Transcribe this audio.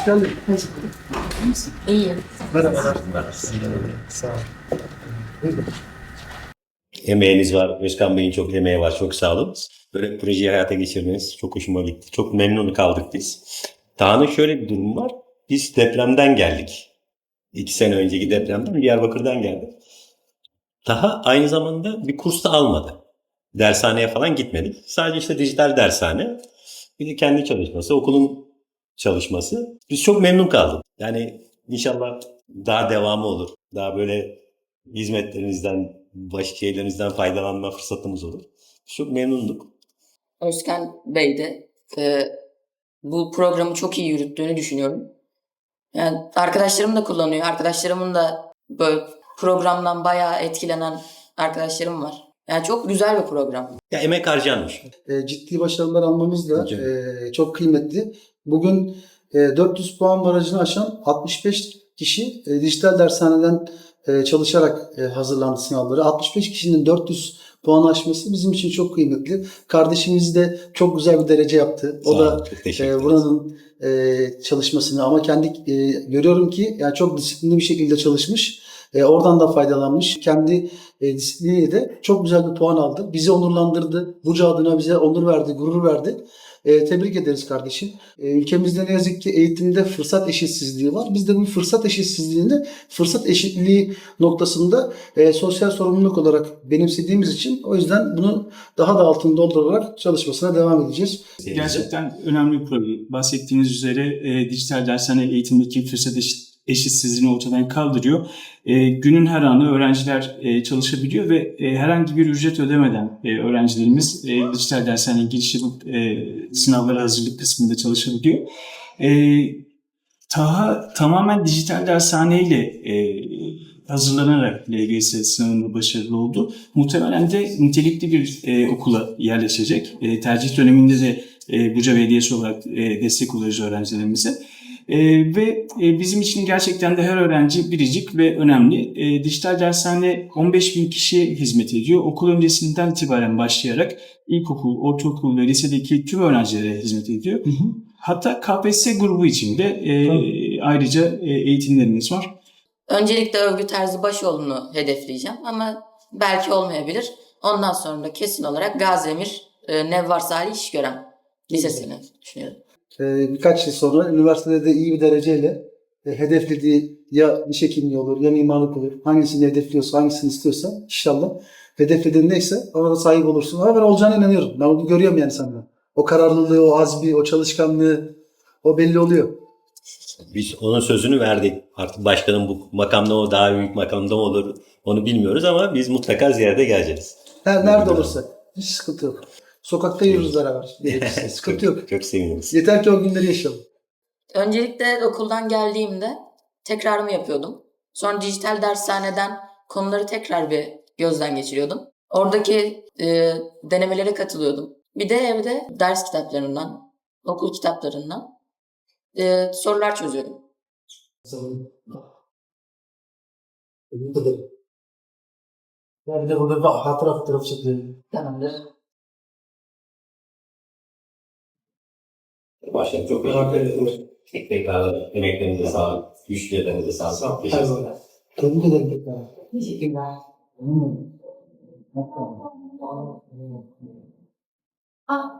Hoş geldin. İyiyim. Merhabalar. Sağ ol. Buyurun. Emeğiniz var. Özkan Bey'in çok emeği var. Çok sağ olun. Böyle projeyi hayata geçirmeniz çok hoşuma gitti. Çok memnun kaldık biz. Dağ'ın şöyle bir durum var. Biz depremden geldik. İki sene önceki depremden Diyarbakır'dan geldik. Daha aynı zamanda bir kurs da almadı. Dershaneye falan gitmedik. Sadece işte dijital dershane. Bir de kendi çalışması, okulun çalışması. Biz çok memnun kaldık. Yani inşallah daha devamı olur. Daha böyle hizmetlerinizden, başka şeylerinizden faydalanma fırsatımız olur. Çok memnunduk. Özkan Bey de e, bu programı çok iyi yürüttüğünü düşünüyorum. Yani arkadaşlarım da kullanıyor. Arkadaşlarımın da böyle programdan bayağı etkilenen arkadaşlarım var. Yani çok güzel bir program. Ya emek harcanmış. E, ciddi başarılar almamız da e, çok kıymetli. Bugün e, 400 puan barajını aşan 65 kişi e, dijital dershaneden e, çalışarak e, hazırlandı sınavları. 65 kişinin 400 puan aşması bizim için çok kıymetli. Kardeşimiz de çok güzel bir derece yaptı. O Sağ da e, buranın e, çalışmasını ama kendi e, görüyorum ki yani çok disiplinli bir şekilde çalışmış. E, oradan da faydalanmış. Kendi e, disipliniyle de çok güzel bir puan aldı. Bizi onurlandırdı. Burcu adına bize onur verdi, gurur verdi. E, tebrik ederiz kardeşim. E, ülkemizde ne yazık ki eğitimde fırsat eşitsizliği var. Biz de bu fırsat eşitsizliğini fırsat eşitliği noktasında e, sosyal sorumluluk olarak benimsediğimiz için o yüzden bunu daha da altını doldurarak çalışmasına devam edeceğiz. Gerçekten önemli bir proje. Bahsettiğiniz üzere e, dijital dershane eğitimdeki fırsat eşit, eşitsizliğini ortadan kaldırıyor. E, günün her anı öğrenciler e, çalışabiliyor ve e, herhangi bir ücret ödemeden e, öğrencilerimiz e, dijital dershane giriş yapıp e, sınavlara hazırlık kısmında çalışabiliyor. E, Taha tamamen dijital dershaneyle e, hazırlanarak LGS sınavında başarılı oldu. Muhtemelen de nitelikli bir e, okula yerleşecek. E, tercih döneminde de e, Buca Belediyesi olarak e, destek oluyoruz öğrencilerimize. E, ve e, bizim için gerçekten de her öğrenci biricik ve önemli. E, dijital dershane 15 bin kişiye hizmet ediyor. Okul öncesinden itibaren başlayarak ilkokul, ortaokul ve lisedeki tüm öğrencilere hizmet ediyor. Hatta KPSS grubu içinde e, Tabii. ayrıca e, eğitimlerimiz var. Öncelikle Övgü Terzi Başoğlu'nu hedefleyeceğim ama belki olmayabilir. Ondan sonra da kesin olarak Gazemir e, Nevvar Salih İşgören Lisesi'ni düşünüyorum. Ee, birkaç yıl sonra üniversitede de iyi bir dereceyle e, hedeflediği ya diş hekimliği olur ya mimarlık olur. Hangisini hedefliyorsa, hangisini istiyorsa inşallah hedeflediğin neyse ona da sahip olursun. Ama ben olacağına inanıyorum. Ben bunu görüyorum yani senden. O kararlılığı, o azmi, o çalışkanlığı o belli oluyor. Biz onun sözünü verdik. Artık başkanın bu makamda o daha büyük makamda mı olur onu bilmiyoruz ama biz mutlaka ziyarete geleceğiz. Her, nerede olursa hiç sıkıntı yok. Sokakta yürürüz beraber. sıkıntı yok. çok, seviniriz. Yeter ki o günleri yaşayalım. Öncelikle okuldan geldiğimde tekrarımı yapıyordum. Sonra dijital dershaneden konuları tekrar bir gözden geçiriyordum. Oradaki e, denemelere katılıyordum. Bir de evde ders kitaplarından, okul kitaplarından e, sorular çözüyordum. Bir de burada bir hatıra fotoğrafı çekelim. Tamamdır. Başkanım çok teşekkür ederim. Tekrar emeklerinize sağlık, güçlerinize sağlık. Teşekkür ederim. Tebrik ederim tekrar. Teşekkürler. Hmm. Ah.